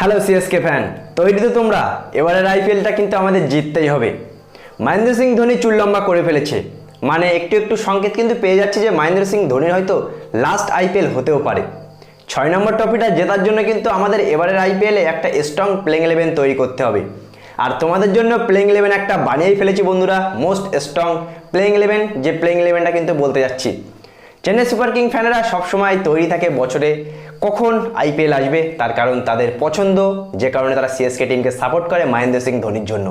Hello CSK fan তৈরি তো তোমরা, এবারের আইপিএলটা কিন্তু আমাদের জিততেই হবে। মহেন্দ্র সিং ধোনি চুল লম্বা করে ফেলেছে। মানে একটু একটু সংকেত কিন্তু পেয়ে যাচ্ছে যে মহেন্দ্র সিং ধোনির হয়তো লাস্ট আইপিএল হতেও পারে। ছয় নম্বর ট্রফিটা জেতার জন্য কিন্তু আমাদের এবারের আইপিএলে একটা স্ট্রং প্লেইং ইলেভেন তৈরি করতে হবে। আর তোমাদের জন্য প্লেইং ইলেভেন একটা বানিয়েই ফেলেছি বন্ধুরা মোস্ট স্ট্রং প্লেইং ইলেভেন যে প্লেইং ইলেভেনটা কিন্তু বলতে যাচ্ছি। চেন্নাই সুপার কিং ফ্যানেরা সবসময় তৈরি থাকে বছরে কখন আইপিএল আসবে, তার কারণ তাদের পছন্দ, যে কারণে তারা সিএসকে টিমকে সাপোর্ট করে মহেন্দ্র সিং ধোনির জন্য।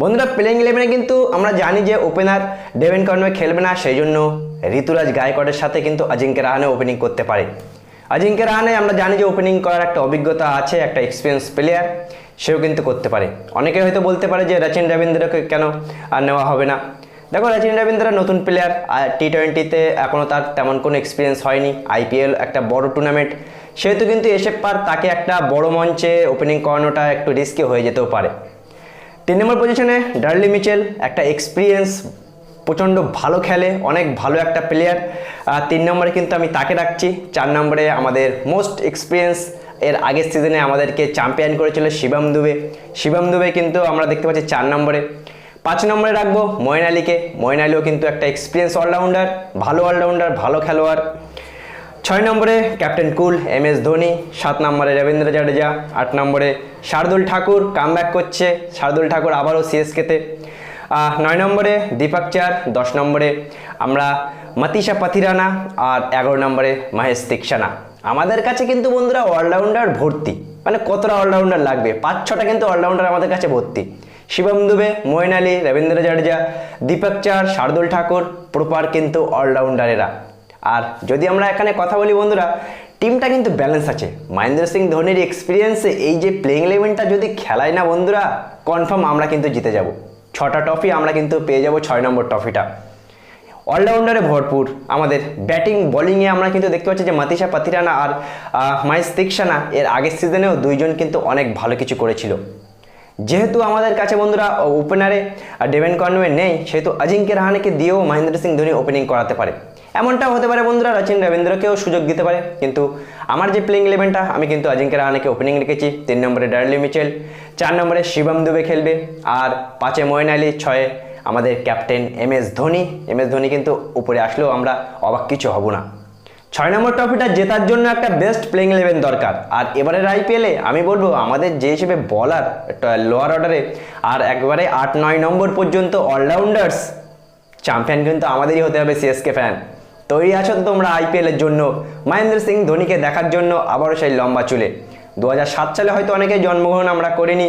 বন্ধুরা প্লেইং ইলেভেনে কিন্তু আমরা জানি যে ওপেনার ডেভেন কর্নওয়ে খেলবে না সেই জন্য ঋতুরাজ গায়কোয়াড়ের সাথে কিন্তু অজিঙ্ক্য রাহানে ওপেনিং করতে পারে। অজিঙ্ক্য রাহানে আমরা জানি যে ওপেনিং করার একটা অভিজ্ঞতা আছে, একটা এক্সপিরিয়েন্স প্লেয়ার সেও কিন্তু করতে পারে। অনেকে হয়তো বলতে পারে যে রচিন রবীন্দ্রকে কেন আর নেওয়া হবে না। দেখো রচিন রবীন্দ্র নতুন প্লেয়ার আর টি টোয়েন্টিতে এখনও তার তেমন কোনো এক্সপিরিয়েন্স হয়নি। আইপিএল একটা বড় টুর্নামেন্ট সেহেতু কিন্তু এসে পার তাকে একটা বড় মঞ্চে ওপেনিং করানোটা একটু রিস্কি হয়ে যেতেও পারে। তিন নম্বর পজিশনে ডার্লি মিচেল, একটা এক্সপিরিয়েন্স প্রচণ্ড ভালো খেলে, অনেক ভালো একটা প্লেয়ার তিন নম্বরে কিন্তু আমি তাকে রাখছি। চার নম্বরে আমাদের মোস্ট এক্সপিরিয়েন্স এর আগের সিজনে আমাদেরকে চ্যাম্পিয়ন করেছিল শিবম দুবে। শিবম দুবে কিন্তু আমরা দেখতে পাচ্ছি চার নম্বরে। পাঁচ নম্বরে রাখব ময়ন আলীকে। ময়ন আলীও কিন্তু একটা এক্সপিরিয়েন্স অলরাউন্ডার ভালো অলরাউন্ডার ভালো খেলোয়াড়। ছয় নম্বরে captain cool, M S Dhoni. সাত নম্বরে রবীন্দ্র জাডেজা। আট নম্বরে শার্দুল ঠাকুর কামব্যাক করছে। শার্দুল ঠাকুর আবারও সিএসকেতে নয় নম্বরে দীপক চার। দশ নম্বরে আমরা মতিশা পাথিরানা আর এগারো নম্বরে মহেশ তিকসানা। আমাদের কাছে কিন্তু বন্ধুরা অলরাউন্ডার ভর্তি। মানে কতটা অলরাউন্ডার লাগবে? পাঁচ ছটা কিন্তু অলরাউন্ডার আমাদের কাছে ভর্তি। শিবম দুবে মোয়েন আলী রবীন্দ্র জাডেজা, দীপক চার, শার্দুল ঠাকুর, প্রপার কিন্তু অলরাউন্ডারেরা। আর যদি আমরা এখানে কথা বলি বন্ধুরা, টিমটা কিন্তু ব্যালেন্স আছে। মহেন্দ্র সিং ধোনির এক্সপিরিয়েন্সে এই যে প্লেইং ইলেভেনটা যদি খেলায় না বন্ধুরা কনফার্ম আমরা কিন্তু জিতে যাব। ছটা ট্রফি আমরা কিন্তু পেয়ে যাব ছয় নম্বর ট্রফিটা অলরাউন্ডারে ভরপুর। আমাদের ব্যাটিং বোলিংয়ে আমরা কিন্তু দেখতে পাচ্ছি যে মাতিসা পাতিরানা আর মাইস তিকসানা এর আগের সিজনেও দুইজন কিন্তু অনেক ভালো কিছু করেছিল। যেহেতু আমাদের কাছে বন্ধুরা ওপেনারে ডেভেন কর্নওয়ে নেই, সেহেতু অজিঙ্ক্য রাহানেকে দিয়েও মহেন্দ্র সিং ধোনি ওপেনিং করাতে পারে। এমনটাও হতে পারে বন্ধুরা, রচিন রবীন্দ্রকেও সুযোগ দিতে পারে, কিন্তু আমার যে প্লেইং ইলেভেনটা আমি কিন্তু অজিঙ্ক্য রাহানেকে ওপেনিং রেখেছি। তিন নম্বরে ডার্লি মিচেল চার নম্বরে শিবম দুবে খেলবে, আর পাঁচে ময়ন আলী ছয়ে আমাদের captain M S Dhoni M S Dhoni কিন্তু উপরে আসলেও আমরা অবাক কিছু হব না। ছয় নম্বর ট্রফিটা জেতার জন্য একটা বেস্ট প্লেইং ইলেভেন দরকার। আর এবারের আইপিএলে আমি বলব, আমাদের যে হিসেবে বলার লোয়ার অর্ডারে আর একবারে আট, নয় নম্বর পর্যন্ত অলরাউন্ডার্স চ্যাম্পিয়ন কিন্তু আমাদেরই হতে হবে সিএসকে ফ্যান তৈরি আছো তো তোমরা আইপিএলের জন্য। মহেন্দ্র সিং ধোনিকে দেখার জন্য আবারও সেই লম্বা চুলে। দু হাজার সাত সালে হয়তো অনেকে জন্মগ্রহণ আমরা করিনি,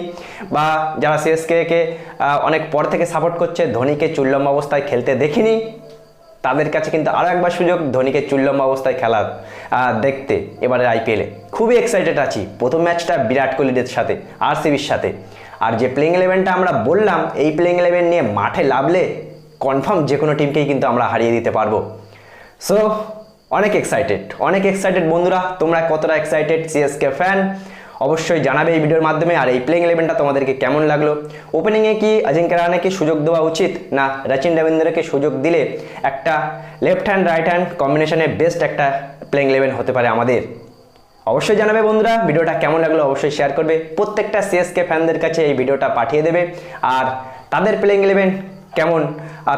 বা যারা সিএসকে অনেক পর থেকে সাপোর্ট করছে, ধোনিকে চুল্লম্বা অবস্থায় খেলতে দেখিনি। তাদের কাছে কিন্তু আরও একবার সুযোগ, ধোনিকে চুল্লম্বা অবস্থায় খেলার দেখতে এবারে আইপিএলে খুবই এক্সাইটেড আছি। প্রথম ম্যাচটা বিরাট কোহলিদের সাথে আরসিবির সাথে। আর যে প্লেইং ইলেভেনটা আমরা বললাম, এই প্লেইং ইলেভেন নিয়ে মাঠে লাভলে কনফার্ম যে কোনো টিমকেই কিন্তু আমরা হারিয়ে দিতে পারব। সো অনেক এক্সাইটেড অনেক এক্সাইটেড বন্ধুরা, তোমরা কতটা এক্সাইটেড সিএসকে ফ্যান অবশ্যই জানাবে এই ভিডিওর মাধ্যমে। আর এই প্লেইং ইলেভেনটা তোমাদেরকে কেমন লাগল? ওপেনিংয়ে কি অজিঙ্ক্য রাহানেকে সুযোগ দেওয়া উচিত, না রচিন রবীন্দ্রকে সুযোগ দিলে একটা লেফট হ্যান্ড রাইট হ্যান্ড কম্বিনেশনে বেস্ট একটা প্লেইং ইলেভেন হতে পারে আমাদের? অবশ্যই জানাবে বন্ধুরা, ভিডিওটা কেমন লাগল অবশ্যই শেয়ার করবে। প্রত্যেকটা সিএসকে ফ্যানদের কাছে এই ভিডিওটা পাঠিয়ে দেবে। আর তাদের প্লেইং ইলেভেন কেমন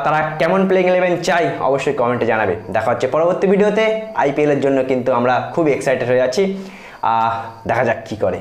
তারা কেমন প্লেইং ইলেভেন চাই অবশ্যই কমেন্টে জানাবে। দেখা হচ্ছে পরবর্তী ভিডিওতে আইপিএলের জন্য কিন্তু আমরা খুব এক্সাইটেড হয়ে আছি। দেখা যাক কী করে।